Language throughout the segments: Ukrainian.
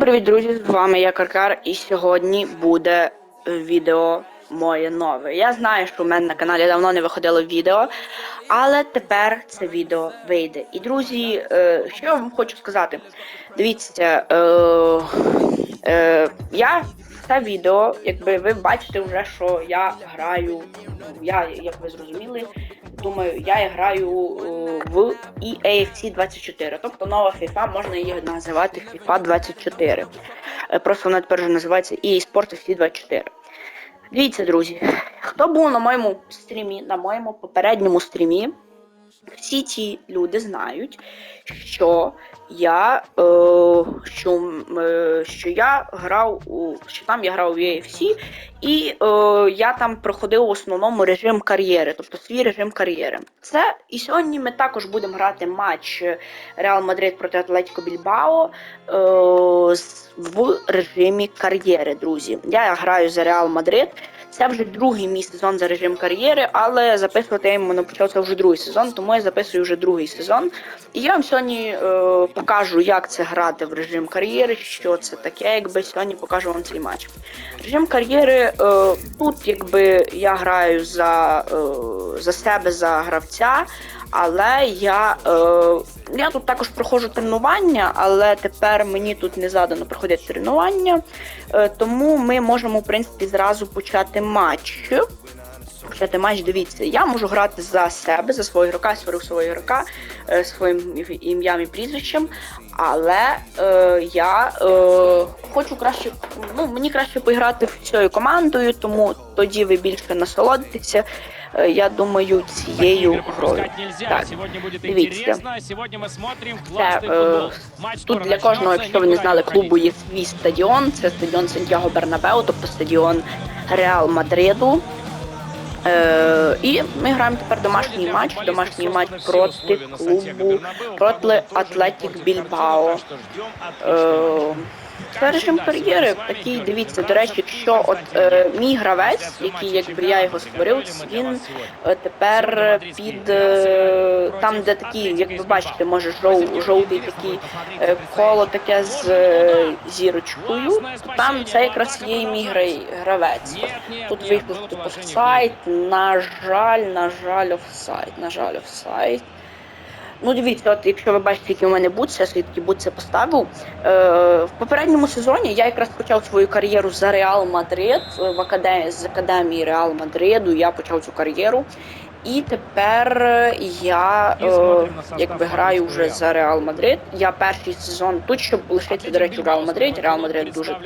Привіт, друзі! З вами я Каркар, і сьогодні буде відео моє нове. Я знаю, що у мене на каналі давно не виходило відео, але тепер це відео вийде. І друзі, е, що я вам хочу сказати? Дивіться, е, е, я це відео, якби ви бачите вже, що я граю. Я, як ви зрозуміли, думаю, я граю е, в EAFC 24. Тобто нова FIFA, можна її називати FIFA 24. Е, Просто вона тепер вже називається EA Sport FC 24. Дивіться, друзі, хто був на моєму стрімі, на моєму попередньому стрімі, всі ці люди знають, що я, е, що, е, що я грав у що там я грав у UFC, і е, я там проходив в основному режим кар'єри, тобто свій режим кар'єри. Це і сьогодні ми також будемо грати матч Реал Мадрид проти Атлетіко Більбао е, в режимі кар'єри, друзі. Я граю за Реал Мадрид. Це вже другий мій сезон за режим кар'єри, але записувати я йому почався вже другий сезон, тому я записую вже другий сезон. І я вам сьогодні е, покажу, як це грати в режим кар'єри, що це таке, якби сьогодні покажу вам цей матч. Режим кар'єри е, тут, якби я граю за, е, за себе, за гравця. Але я, е, я тут також проходжу тренування, але тепер мені тут не задано проходити тренування. Е, тому ми можемо, в принципі, зразу почати матч. Почати матч, дивіться, я можу грати за себе, за свого ігрока, створив свого ігрока е, своїм ім'ям і прізвищем. Але е, я е, хочу краще, ну мені краще поіграти всією командою, тому тоді ви більше насолодитеся. е, я думаю, цією Игры грою. пропускать нельзя. Так, Сегодня будет дивіться. интересно. Сегодня мы смотрим Це, классный е, футбол. Матч Тут скоро для кожного, начнется, якщо ви не никуда знали, уходить. клубу є свій стадіон. Це стадіон Сантьяго Бернабеу, тобто стадіон Реал Мадриду. Е, і ми граємо тепер домашній матч. Домашній матч проти клубу проти Атлетік Більбао. Е, це режим кар'єри. Такий, дивіться, до речі, якщо от е, мій гравець, який якби я його створив, він е, тепер під е, там, де такі, як ви бачите, може жов, жовтий такий е, коло таке з е, зірочкою, там це якраз є і мій гра- гравець. Тут вийшло тут офсайд, на жаль, на жаль, офсайд, на жаль, офсайд. Ну, дивіться, от якщо ви бачите, які у мене бутси, я свідки бутси поставив. Е, в попередньому сезоні я якраз почав свою кар'єру за Реал Мадрид в академії з академії Реал Мадриду. Я почав цю кар'єру. І тепер я е, якби граю вже за Реал Мадрид. Я перший сезон тут, щоб лишитися, до речі, Реал Мадриді. Реал Мадрид дуже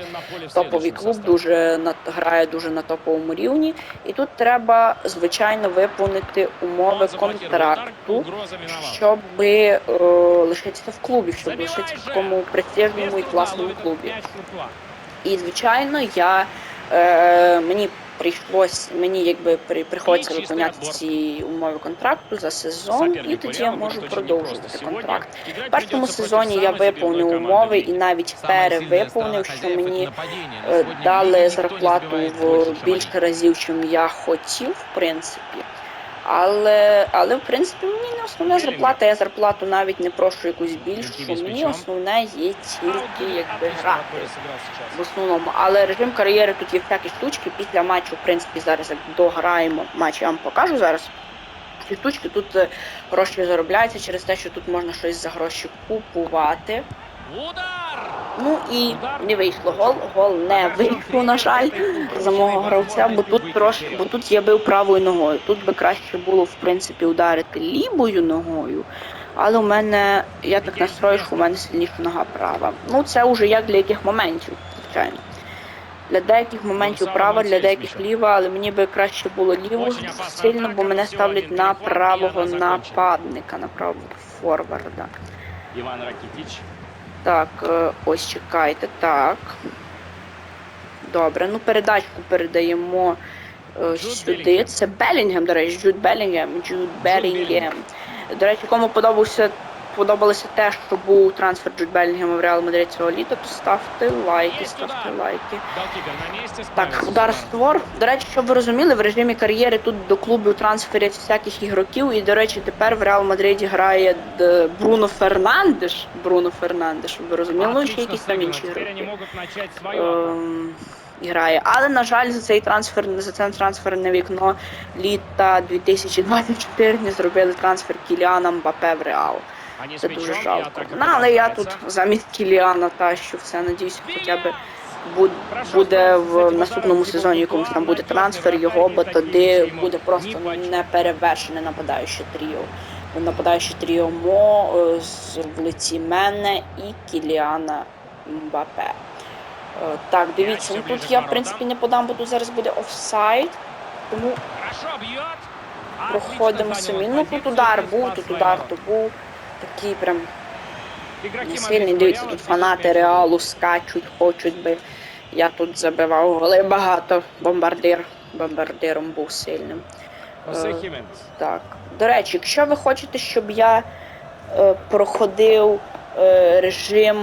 топовий клуб, дуже на грає дуже на топовому рівні. І тут треба звичайно виповнити умови контракту, щоб е, лишитися в клубі, щоб лишитися в такому престижному і класному клубі. І звичайно, я е, мені прийшлось, мені якби при, приходиться виконати ці умови контракту за сезон, і тоді я можу продовжувати контракт. В першому сезоні я виповнив умови і навіть перевиповнив, що мені е, дали зарплату в більше разів, чим я хотів, в принципі. Але, але в принципі мені не основна зарплата, я зарплату навіть не прошу якусь більшу. Мені основне є тільки якби грати в основному. Але режим кар'єри тут є всякі штучки. Після матчу, в принципі, зараз як дограємо матч, я вам покажу зараз. Ці штучки тут е, гроші заробляються через те, що тут можна щось за гроші купувати. Ну і не вийшло гол. Гол не вийшло, на жаль, за мого гравця, бо тут трошки, бо тут я бив правою ногою. Тут би краще було, в принципі, ударити лівою ногою. Але у мене, я так настрою, що у мене сильніша нога права. Ну, це вже як для яких моментів, звичайно. Для деяких моментів права, для деяких ліва, але мені би краще було ліво сильно, бо мене ставлять на правого нападника, на правого форварда. Иван Ракитич. Так, е, ось чекайте, так. Добре, ну передачку передаємо е, Джуд сюди. Белінгем. Це Белінгем, до речі, Джуд Белінгем, Джуд Белінгем. До речі, кому подобався сподобалося те, що був трансфер Джуд Белінгема в Реал Мадрид цього літа, то ставте лайки, ставте лайки. Так, удар створ. До речі, щоб ви розуміли, в режимі кар'єри тут до клубів трансферять всяких ігроків. І, до речі, тепер в Реал Мадриді грає Бруно Фернандеш. Бруно Фернандеш, щоб ви розуміли, ну, ще якісь там інші ігроки. Ем, грає. Але, на жаль, за цей трансфер, за це трансферне вікно літа 2024 не зробили трансфер Кіліана Мбапе в Реал. Це дуже жалко. Ну, але я тут замість Кіліана тащу все. Надіюсь, хоча б буде в наступному сезоні якомусь там буде трансфер його, бо тоді буде просто не почув. неперевершене нападаюче тріо. Нападаюче тріо Мо е, в лиці мене і Кіліана Мбапе. Е, Так, дивіться, ну тут я в принципі не подам, бо тут зараз буде офсайд. Тому проходимо самі. Ну тут удар був, тут удар, то був такий прям сильний. Дивіться, тут фанати Реалу скачуть, хочуть би. Я тут забивав голи багато. Бомбардир. Бомбардиром був сильним. Е, Так. До речі, якщо ви хочете, щоб я е, проходив е, режим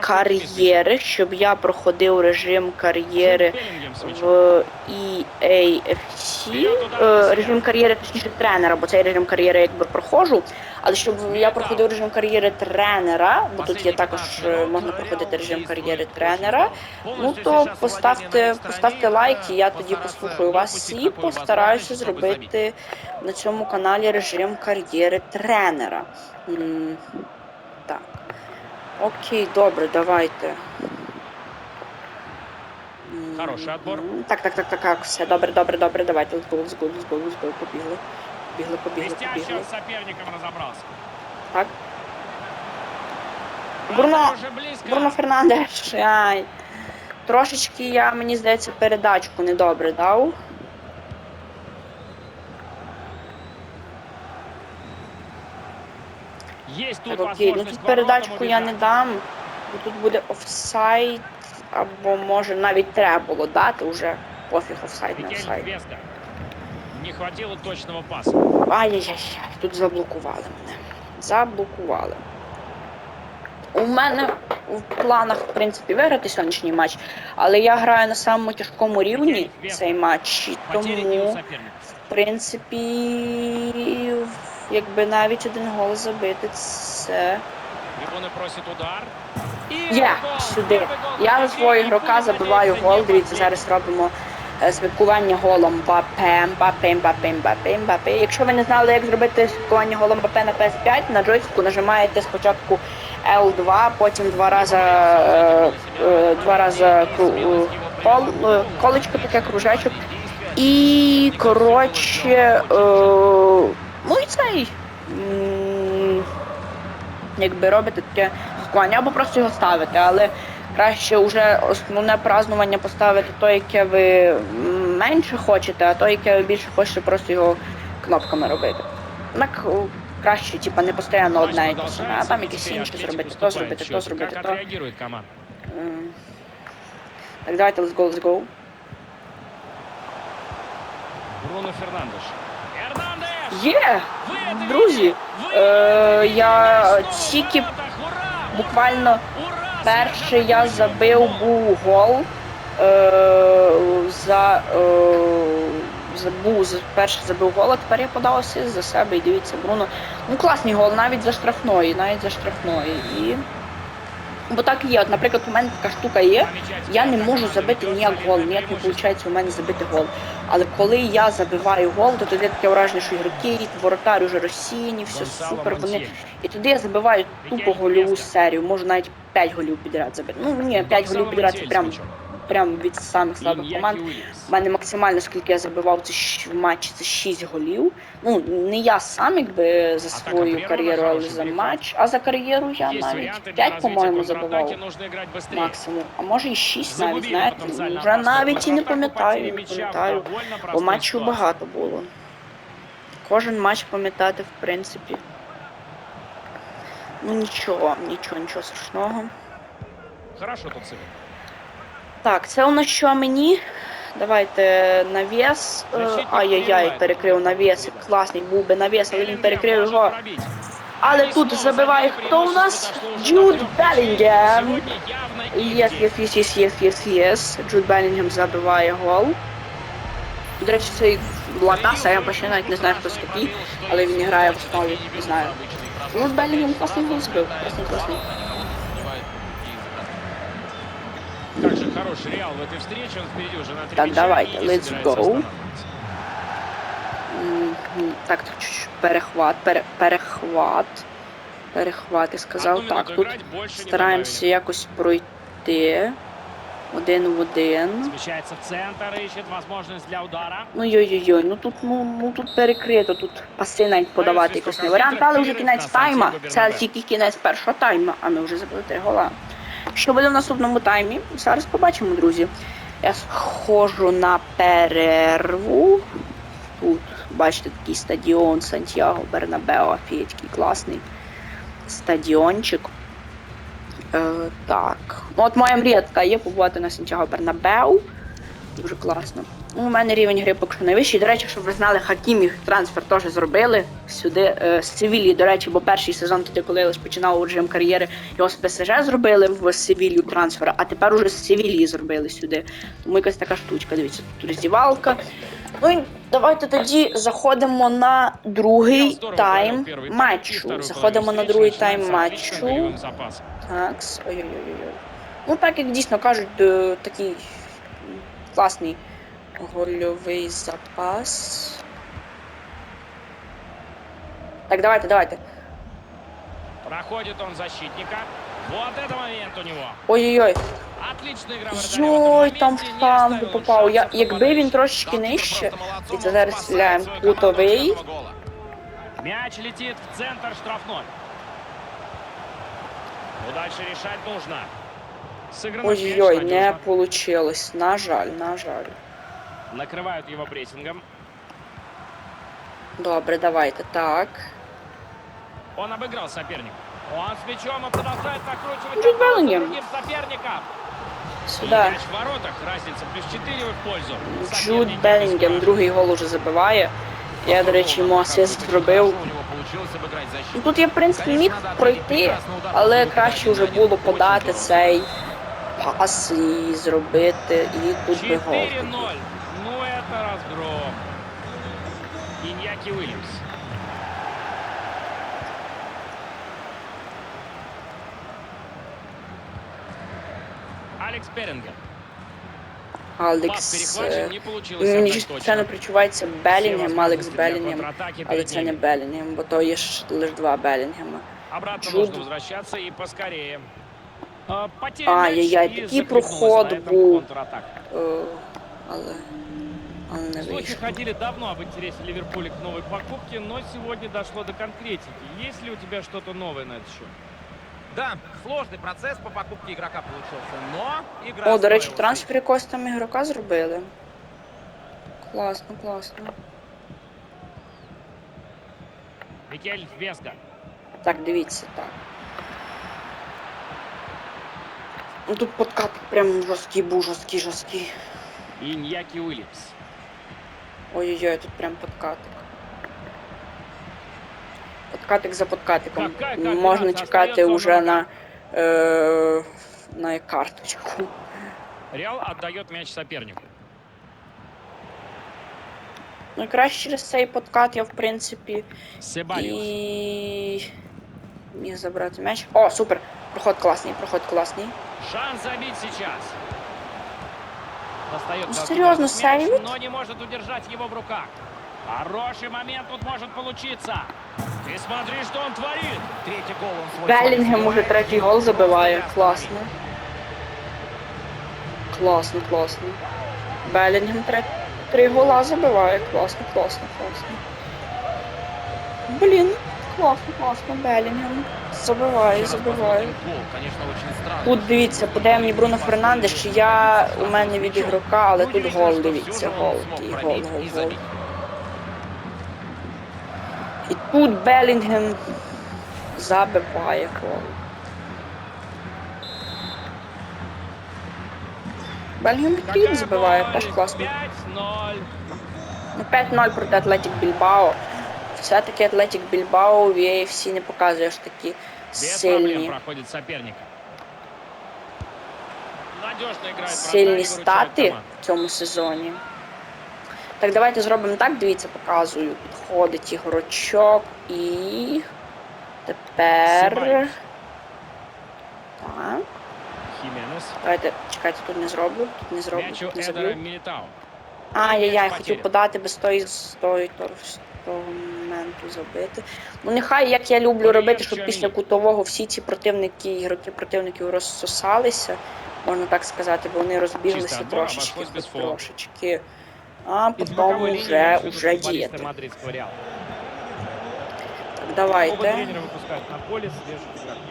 кар'єри, щоб я проходив режим кар'єри в EAFC, е, режим кар'єри, точніше тренера, бо цей режим кар'єри якби проходжу. Але щоб я проходив режим кар'єри тренера, бо тут є також е, можна проходити режим кар'єри тренера. Ну то поставте, поставте лайк, і я тоді послухаю вас і постараюся зробити на цьому каналі режим кар'єри тренера. Так. Окей, добре, давайте. Хороший отбор. Так, так, так, так, так, все, добре, добре, добре, давайте, let's go, let's go, let's go, let's go, побігли. Побігли, побігли, побігли. с соперником разобрался. Так. Вратарь. Бруно Фернандеш, ай. Трошечки я, мені здається, передачку недобре дав. Есть тут Так, окей, ну тут передачку я не дам, бо тут буде офсайд, або може навіть треба було дати вже. Пофіг офсайд, не. Веска. Не хватило точного паса. Ай-яй-яй, тут заблокували мене. Заблокували. У мене в планах, в принципі, виграти сьогоднішній матч, але я граю на самому тяжкому рівні цей матч, і тому, в принципі, якби навіть один гол забити, це. Либоны просит удар. Є, сюди. Я победителя. свого ігрока забиваю гол. Дивіться, зараз робимо святкування голом Мбапе, Мбапе, Мбапе, Мбапе, Мбапе. Якщо ви не знали, як зробити святкування голом Мбапе на PS5, на джойстику нажимаєте спочатку L2, потім два рази, е, е, два рази е, кол, е, колечко таке, кружечок. І коротше, е, ну і цей. Якби робите таке святкування, або просто його ставите, але краще вже основне празднування поставити то, яке ви менше хочете, а то, яке ви більше хочете, просто його кнопками робити. Так краще, типа, не постійно одне і те саме, а там якісь інші зробити, то зробити, то зробити, то. Так, давайте, let's go, let's go. Бруно Фернандеш. Є! Друзі, е, я тільки буквально! Перший я забив був гол е, за, е, забув, був, перший забив гол, а тепер я подав за себе і дивіться, Бруно. Ну класний гол, навіть за штрафної, навіть за штрафної. І... Бо так є. От, наприклад, у мене така штука є. Я не можу забити ніяк гол, ніяк не виходить у мене забити гол. Але коли я забиваю гол, то тоді таке враження, що ігроки, воротар уже розсіяні, все супер. Вони і туди я забиваю тупо гольову серію, можу навіть 5 голів підряд забити. Ну ні, 5 голів підряд це прям, м'ячом. прям від самих слабих Іньякі команд. Уільямс. У мене максимально скільки я забивав це щ- в матчі, це 6 голів. Ну не я сам якби за Атака свою прервана, кар'єру, але хороший за переход. матч. А за кар'єру я Есть навіть варианты для 5, развития по-моєму, контратаки, забивав. нужно играть быстрее. Максимум, а може і 6 навіть, Загубили знаєте, потенциально вже опасную навіть і не контратаку, пам'ятаю, потери не мяча в пам'ятаю. довольно Бо простой матчів ситуации. багато було. Кожен матч пам'ятати, в принципі. Ну нічого, нічого, нічого страшного. Хорошо тут сыграл. Так, це у нас що мені? Давайте навіс. Е, Ай-яй-яй, перекрив навіс. Класний був би навіс, але він перекрив його. Але тут забиває хто у нас? Джуд Белінгем. Єс, єс, єс, єс, єс, єс, єс. Джуд Белінгем забиває гол. До речі, цей Латаса, я ще навіть не знаю, хто це такий, але він грає в основі, не знаю. Джуд Белінгем класний гол збив, класний, класний. Как же хороший Реал в этой встрече, он впереди уже на три Так, давайте, let's go. Так, тут чуть-чуть перехват, пере, перехват. Перехват, я сказав. Так, тут стараємося якось пройти. Один в один. В центр, ищет возможность для удара. Ну йой-йой-йой, ну тут ну, ну тут перекрито, тут паси навіть подавати якось не варіант, але вже кінець тайма. Це тільки кінець першого тайма, а ми вже забили три гола. Що буде в наступному таймі? Зараз побачимо, друзі. Я схожу на перерву. Тут, бачите, такий стадіон Сантьяго Бернабео, офігеть, такий класний стадіончик. Е, так. Ну, от моя мрія така є побувати на Сантьяго Бернабеу. Дуже класно. Ну, У мене рівень гри поки що найвищий. До речі, щоб ви знали, Хакімі трансфер теж зробили сюди е, з Севілії. До речі, бо перший сезон, тоді, коли я починав режим кар'єри, його з ПСЖ зробили в Севілью трансфер, а тепер уже з Севілії зробили сюди. Тому якась така штучка. Дивіться, тут роздівалка. Ну і давайте тоді заходимо на другий тайм матчу. Заходимо на другий тайм матчу. Так, ой-ой-ой. Ну, так як дійсно кажуть, е, такий класний гольовий запас. Так, давайте, давайте. Проходит он защитника. Вот это момент у него. Ой-ой-ой. Отличная игра Йой, там не попав. Я, якби він трошечки нижче, і це зараз стріляємо кутовий. Мяч летит в центр штрафной. Ну, дальше решать нужно. Сыграно Ой-ой-ой, мяч не надежно. получилось. На жаль, на жаль. Накрывают его прессингом. Добре, давайте. Так. Он обыграл соперника. Он с мячом и продолжает накручивать Джуд оборону Беллингем. другим соперником. И Сюди. мяч в воротах. Разница плюс 4 в их пользу. Джуд Соперники Белінгем обескуражены. другий гол уже забиває. Я, до речі, йому асист зробив. Ну, Тут я, в принципі, міг пройти, але краще вже було подати цей пас і зробити, і тут би гол. 4-0. Ну это разгром. Иньяки Уильямс. Алекс Перингер. Алекс. Мені це не причувається Белінгем, Алекс Белінгем, але це не. Белінгем, бо то є лише два Белінгема. Обратно нужно возвращаться и поскорее. А, Потеря Ай-яй-яй, мяч и такий захлебнулась проход на этом був. контратака. Е, Але, але не Слухи вийшло. ходили давно об интересе Ливерпуля к новой покупке, но сегодня дошло до конкретики. Есть ли у тебя что-то новое на этот счет? Да, сложный процесс по покупке игрока получился, но игра О, до речі, стоила трансфер якогось там ігрока зробили. Класно, класно. Микель Веска. Так, дивіться, так. Ну тут подкат прям жорсткий був, жорсткий, жорсткий. Иньяки Уильямс. Ой-ой-ой, тут прям подкатик. Подкатик за подкатиком. Можна чекати уже на, е, на карточку. Реал отдает мяч сопернику. Ну, якраз через цей подкат я, в принципі, Себалиус. і міг забрати м'яч. О, супер! Проход класний, проход класний. Шанс забить сейчас. Достает Ну, серьезно, мяч, но не может удержать его в руках. Хороший момент тут может получиться. Ты смотри, что он творит. Третий гол он свой забивает. уже третій гол забиває. Просто Класно. Класно, класно. Белінгем три, три гола забиває. Класно, класно, класно. Блін, класно, класно. Белінгем. Очень странно. Тут дивіться, подає мені Бруно Фернандеш, я у мене від ігрока, але тут гол, дивіться, гол, такий гол, гол, гол. І тут Белінгем забиває гол. Белінгем Какая забиває, теж класно. 5-0. Ну, 5-0 проти Атлетік Більбао. Все-таки Атлетік Більбао в EFC не показує аж такі сильні. проходит соперника. Сильні стати в цьому сезоні. Так, давайте зробимо так, дивіться, показую. Підходить ігрочок і. Тепер. Так. Давайте, чекайте, тут не зроблю, тут не зроблю, тут не заб'ю. Милитау. Ай-яй-яй, хотів подати без тої, з тої, тор- з того моменту забити. Ну нехай, як я люблю Орієнт робити, щоб Чамі. після кутового всі ці противники, ігроки противників розсосалися, можна так сказати, бо вони розбіглися Чисто отбор, трошечки, обошлось без хоч фола. трошечки. А Из потім боковой линии вже, имеются в виду вже футболисты діяти. мадридского Реала. Так, Оба давайте. тренера выпускают на поле свежих игроков.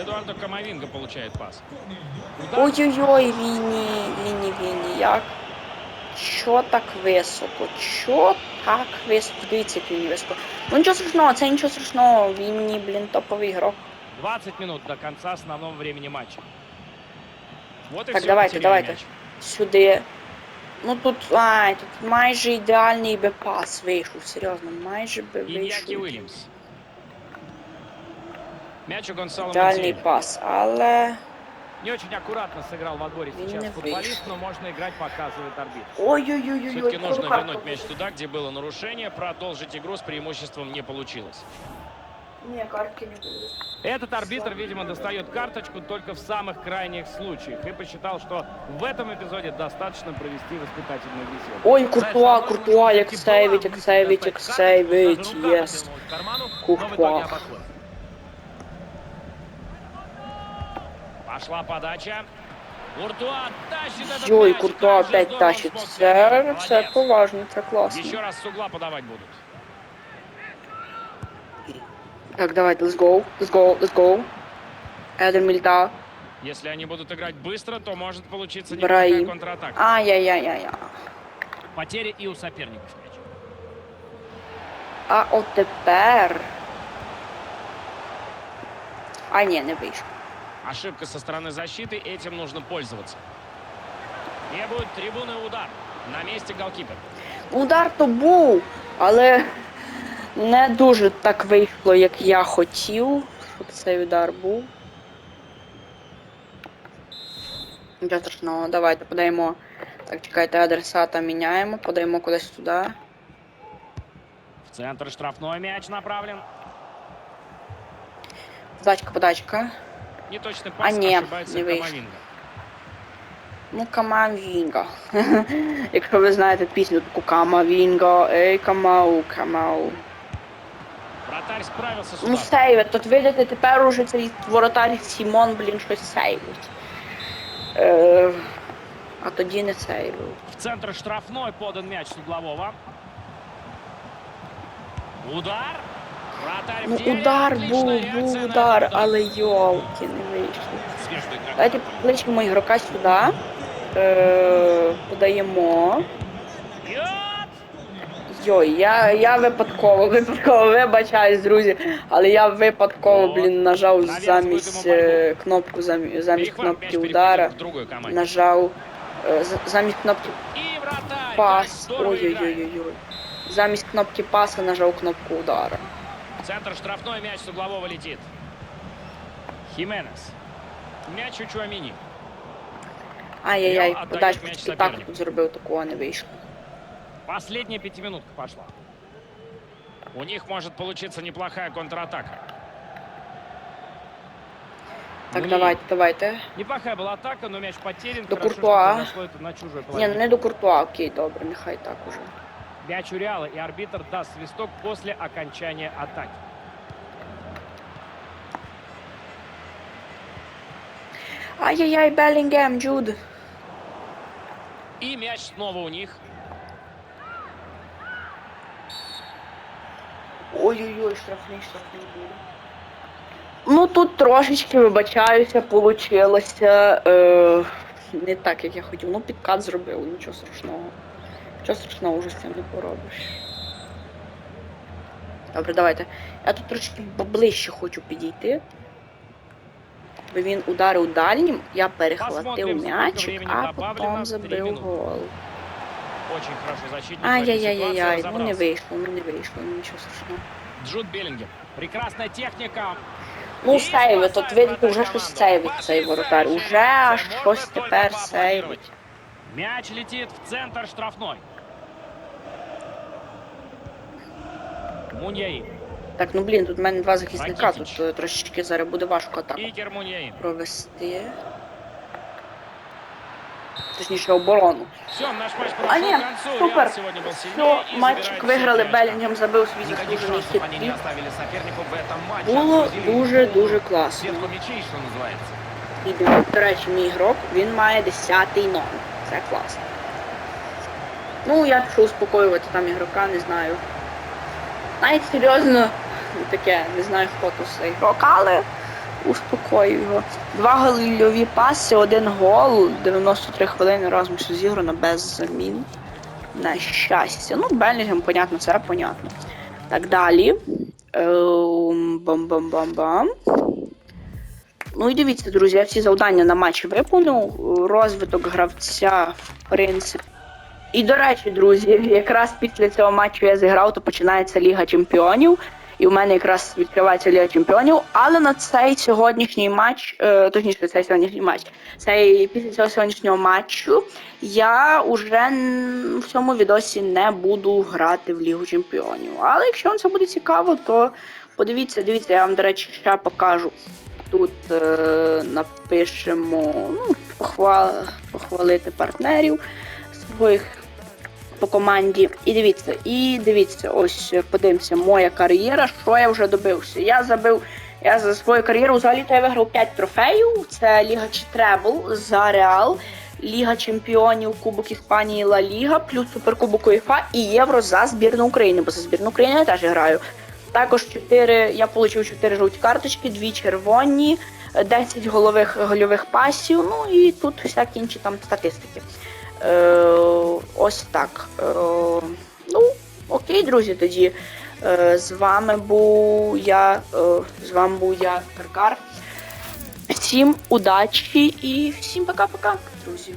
Эдуардо Камовинга получает пас. Ой-ой-ой, Віні, Віні, Віні, як? Чо так високо? Чо так високо? Дивіться, як він високо. Ну нічого страшного, це нічого страшного. Віні, блін, топовий ігрок. 20 минут до конца основного времени матча. Вот Так, давайте, давайте. мяч. Сюди. Ну тут, ай, тут майже ідеальний би пас вийшов, серйозно, майже би вийшов. Мяч у Гонсало Ідеальний пас, але. Не очень аккуратно сыграл во дворе Не сейчас футболист, но можно играть, показывает арбитр. Ой-ой-ой-ой, Все-таки нужно рука вернуть мяч туда, где было нарушение. Продолжить игру с преимуществом не получилось. Ні, картки не буде. Этот арбитр, видимо, достает карточку только в самых крайних случаях и посчитал, что в этом эпизоде достаточно провести воспитательную беседу. Ой, Куртуа, Куртуа, сейвить, як сейвить, єс. Куртуа. Пошла подача. Куртуа тащит этот Йой, мяч. Куртуа опять тащить. успел Це, поважно, це класно. Еще раз с угла подавать будут. Так, давайте, let's go, let's go, let's go. Едер Мільта. Если они будут играть быстро, то может получиться Браим. неплохая контратака. Ай-яй-яй-яй. Потери и у соперников мяч. А от тепер. А ні, не вийшло. Ошибка со стороны защиты, этим нужно пользоваться. Требует трибуны удар. На месте голкипер. Удар то був, але не дуже так вийшло, як я хотів, щоб цей удар був. Нічого страшного, давайте подаємо. Так, чекайте, адресата міняємо, подаємо кудись туди. В центр штрафной мяч направлен. Подачка, подачка. Неточный А не, ошибается не вышло. Камовинга. Ну, Камавінга. Якщо ви знаєте пісню таку Камавінга, ей Камау, Камау. Вратарь справился с Ну, сейвить. Тут видите, тепер уже цей воротар Сімон, блін, щось сейвить. Е, а тоді не сейвив. В центр штрафной подан мяч с углового. Удар. В Ну, удар був, був удар, але йолки, не вийшло. Давайте покличемо ігрока сюди. Е, подаємо. Йой, я, я випадково, випадково вибачаюсь, друзі, але я випадково, блін, нажав замість е, кнопку замість, замість кнопки удара, нажав е, замість кнопки пас. играет. Ой-ой-ой-ой. Замість кнопки паса нажав кнопку удара. В Центр штрафной мяч с углового летит. Хименес. Мяч у Чуамини. Ай-яй-яй, Отдає подачку м'яч тільки так сопернику. тут зробив, такого не вийшло. Последняя пятиминутка пошла. У них может получиться неплохая контратака. Так, Муни. давайте, давайте. Неплохая была атака, но мяч потерян. До Хорошо, что Куртуа. произошло это на чужой Ні, ну половине. не до Куртуа, окей, добре, нехай так уже. Мяч у Реала, и арбитр даст свисток после окончания атаки. Ай-яй-яй, Беллінгем, Джуд. И мяч снова у них. Ой-ой-ой, штрафний, штрафний буде. Ну тут трошечки, вибачаюся, получилося. Е, не так, як я хотів. Ну, підкат зробив, нічого страшного. Нічого страшного вже з цим не поробиш. Добре, давайте. Я тут трошки поближче хочу підійти. Бо він ударив дальнім, я перехватив м'ячик, а потім забив гол. Очень хорошо защитник. Ай-яй-яй-яй, ситуации ну не вийшло, ну не вийшло, ну нічого страшного. Джуд Беллингем. Прекрасная техника. Ну, сейви, тут видите, вже щось сейвить цей воротар. Уже щось тепер сейвить. Мяч летит в центр штрафной. Муньяи. Так, ну блін, тут в мене два захисника, Ракітіч. тут е, трошечки зараз буде важко так Икер Муньяи. провести. Точніше, оборону. Все, наш матч А подошел ні, к концу. супер. Реал сегодня был сильнее Все, и матчик забирает виграли, все три очка. Белінгем забив свій Никаких заслужений шансов они не хит. оставили сопернику в этом матче. Було Отгрузили дуже-дуже класно. Сетку мячей, что называется. І до речі, мій ігрок, він має 10-й номер. Це класно. Ну, я пішов успокоювати там ігрока, не знаю. Навіть серйозно таке, не знаю, хто тут цей ігрок, але успокою його. Два гольові паси, один гол, 93 хвилини все зіграно без замін. На щастя. Ну, Белінгем, понятно, це понятно. Так далі. Ем, Бам-бам-бам-бам. Ну і дивіться, друзі, я всі завдання на матчі виконав. Розвиток гравця, в принципі. І до речі, друзі, якраз після цього матчу я зіграв, то починається Ліга Чемпіонів. І в мене якраз відкривається Ліга Чемпіонів. Але на цей сьогоднішній матч, е, точніше, цей сьогоднішній матч, цей після цього сьогоднішнього матчу я уже в цьому відосі не буду грати в Лігу Чемпіонів. Але якщо вам це буде цікаво, то подивіться, дивіться, я вам, до речі, ще покажу. Тут е, напишемо ну, похвал, похвалити партнерів своїх по команді. І дивіться, і дивіться, ось подивимося, моя кар'єра, що я вже добився. Я забив. Я за свою кар'єру взагалі-то я виграв 5 трофеїв. Це Ліга Требл за Реал, Ліга Чемпіонів, Кубок Іспанії, Ла Ліга, плюс Суперкубок УЄФА і Євро за збірну України, бо за збірну України я теж граю. Також 4, я отримав 4 жовті карточки, 2 червоні, 10 голових гольових пасів, ну і тут всякі інші там статистики. Е, ось так. Е, ну, окей, друзі, тоді. Е, з вами був я. Е, з вами був я, Каркар. Всім удачі і всім пока-пока, друзі.